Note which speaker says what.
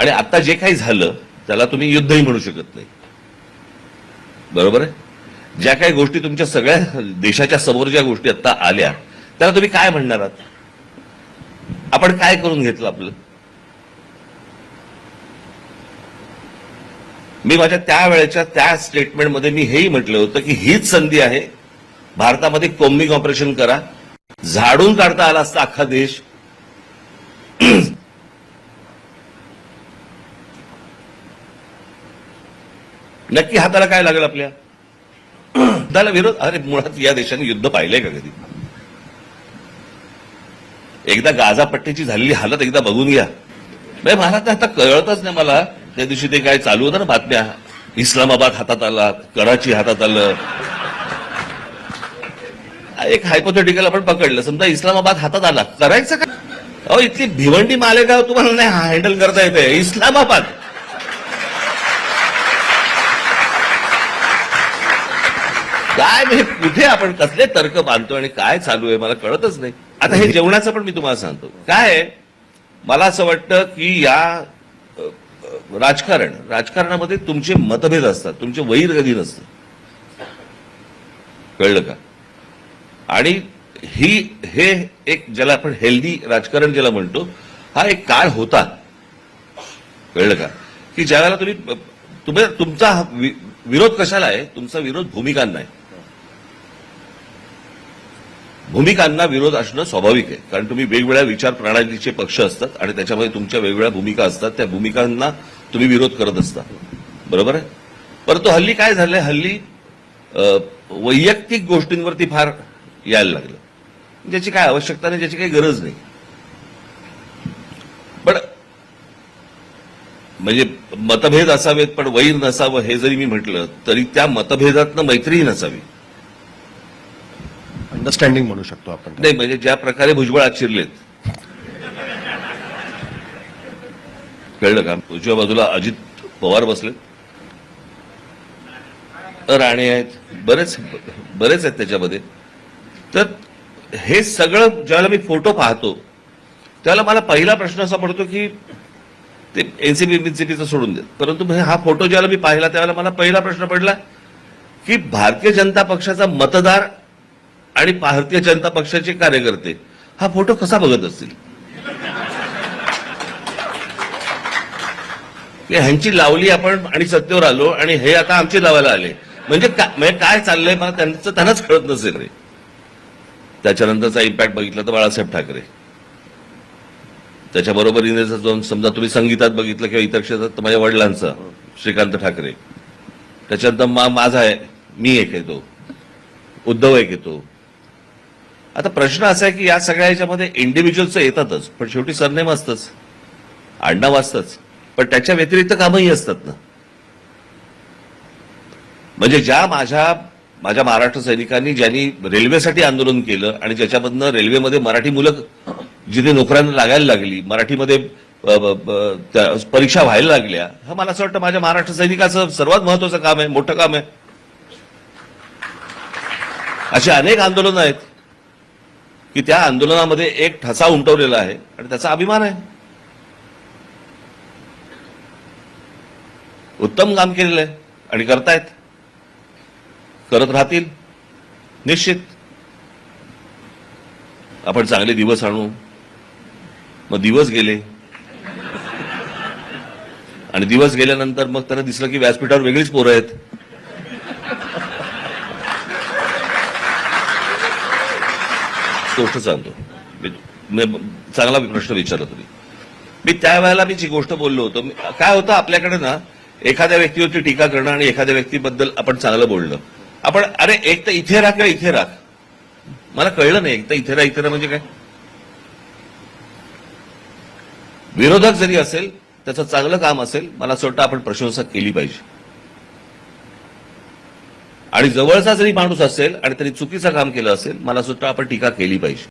Speaker 1: आणि आता जे काही झालं त्याला तुम्ही युद्धही म्हणू शकत नाही. बरोबर आहे? ज्या काही गोष्टी तुमच्या सगळ्या देशाच्या समोर ज्या गोष्टी आता आल्या त्याला तुम्ही काय म्हणणार आहात? आपण काय करून घेतलं आपलं? मी माझ्या त्यावेळेच्या त्या स्टेटमेंटमध्ये मी हेही म्हटलं होतं की हीच संधी आहे. भारतामध्ये कोम्बिंग ऑपरेशन करा. झाडून काढता आला असता अख्खा देश. नक्की हाताला काय लागेल आपल्या? युद्धाला विरोध अरे मुळात या देशाने युद्ध पाहिलंय का कधी? एकदा गाजा पट्टीची झालेली हालत एकदा बघून घ्या. म्हणजे मला तर आता कळतच नाही मला. त्या दिवशी ते काय चालू होतं ना बातम्या. इस्लामाबाद हातात आला कराची हातात आलं. एक हायपोथेटिकल आपण पकडलं. समजा इस्लामाबाद हातात आला. करायचं का अहो इथली भिवंडी मालेगाव तुम्हाला नाही हँडल करता येते इस्लामाबाद. काय म्हणजे कुठे आपण कसले तर्क बांधतो आणि काय चालू आहे मला कळतच नाही. आता हे जेवणाचं पण मी तुम्हाला सांगतो. काय आहे, मला असं वाटतं की या राजकारण राजकारणामध्ये तुमचे मतभेद असतात तुमचे वैर कधी नसतं कळलं का? आणि ही हे एक ज्याला आपण हेल्दी राजकारण ज्याला म्हणतो हा एक काळ होता. कळलं का? की ज्यावेळेला तुम्ही तुम्ही तुमचा वि- विरोध कशाला आहे? तुमचा विरोध भूमिकांना आहे भूमिकांना विरोध असणं स्वाभाविक आहे. कारण तुम्ही वेगवेगळ्या विचार प्रणालीचे पक्ष असतात आणि त्याच्यामध्ये तुमच्या वेगवेगळ्या भूमिका असतात. त्या भूमिकांना तुम्ही विरोध करत असता. बरोबर आहे? परंतु हल्ली काय झालंय? हल्ली वैयक्तिक गोष्टींवरती फार यायला लागलं. ज्याची काय आवश्यकता नाही ज्याची काही गरज नाही. पण म्हणजे मतभेद असावेत पण वैर नसावं हे जरी मी म्हटलं तरी त्या मतभेदातनं मैत्रीही नसावी.
Speaker 2: अंडरस्टँडिंग म्हणू शकतो आपण
Speaker 1: नाही म्हणजे ज्या प्रकारे भुजबळात आचिरलेत कळलं का? उजव्या बाजूला अजित पवार बसलेत. राणे आहेत. बरेच बरेच आहेत त्याच्यामध्ये. तर हे सगळं ज्यावेळेला मी फोटो पाहतो त्यावेळेला मला पहिला प्रश्न असा पडतो की ते एनसीपी बिनसीपीचं सोडून देत. परंतु म्हणजे हा फोटो ज्याला मी पाहिला त्यावेळेला मला पहिला प्रश्न पडला की भारतीय जनता पक्षाचा मतदार आणि भारतीय जनता पक्षाचे कार्यकर्ते हा फोटो कसा बघत असतील? की ह्यांची लावली आपण आणि सत्तेवर आलो आणि हे आता आमची लावायला आले. म्हणजे का- म्हणजे काय चाललंय मला त्यांचं त्यांनाच कळत नसेल रे. त्याच्यानंतरचा इम्पॅक्ट बघितला तर बाळासाहेब ठाकरे. त्याच्याबरोबरीने जर जाऊन समजा तुम्ही संगीतात बघितलं किंवा इतर क्षेत्रात माझ्या वडिलांचा श्रीकांत ठाकरे. त्याच्यानंतर मा माझा आहे मी एक येतो उद्धव एक येतो आता प्रश्न असा आहे की या सगळ्या याच्यामध्ये इंडिव्हिज्युअलचं येतातच पण शेवटी सरनेम असतंच आडनाव असतंच पण त्याच्या व्यतिरिक्त कामही असतात ना. म्हणजे ज्या माझ्या माझ्या महाराष्ट्र सैनिकांनी ज्यांनी रेल्वेसाठी आंदोलन केलं आणि ज्याच्यामधनं रेल्वेमध्ये मराठी मुलं जिथे नोकऱ्यांना लागायला लागली मराठीमध्ये परीक्षा व्हायला लागल्या हा मला असं वाटतं माझ्या महाराष्ट्र सैनिकाचं सर्वात महत्वाचं काम आहे मोठं काम आहे. अशी अनेक आंदोलनं आहेत. की त्या आंदोलनामध्ये एक ठसा उमटवलेला आहे आणि त्याचा अभिमान आहे. उत्तम काम केलेलं आहे आणि करतायत. करत राहतील. निश्चित. आपण चांगले दिवस आणू. मग दिवस गेले. आणि दिवस गेल्यानंतर मग त्यांना दिसलं की व्यासपीठावर वेगळीच पोरं आहेत. गोष्ट सांगतो. मी- मी- चांगला प्रश्न विचारला तुम्ही. मी त्यावेळेला मी जी गोष्ट बोललो होतो काय होतं आपल्याकडे ना एखाद्या व्यक्तीवरती टीका करणं आणि एखाद्या व्यक्तीबद्दल आपण चांगलं बोलणं. आपण अरे एक तर इथे राख किंवा इथे राख मला कळलं नाही एक तर इथे राह इथे राहा म्हणजे काय? विरोधक जरी असेल त्याचं चांगलं काम असेल मला असं वाटतं आपण प्रशंसा केली पाहिजे. आणि जवळचा जरी माणूस असेल आणि त्यांनी चुकीचं काम केलं असेल मला सुद्धा आपण टीका केली पाहिजे.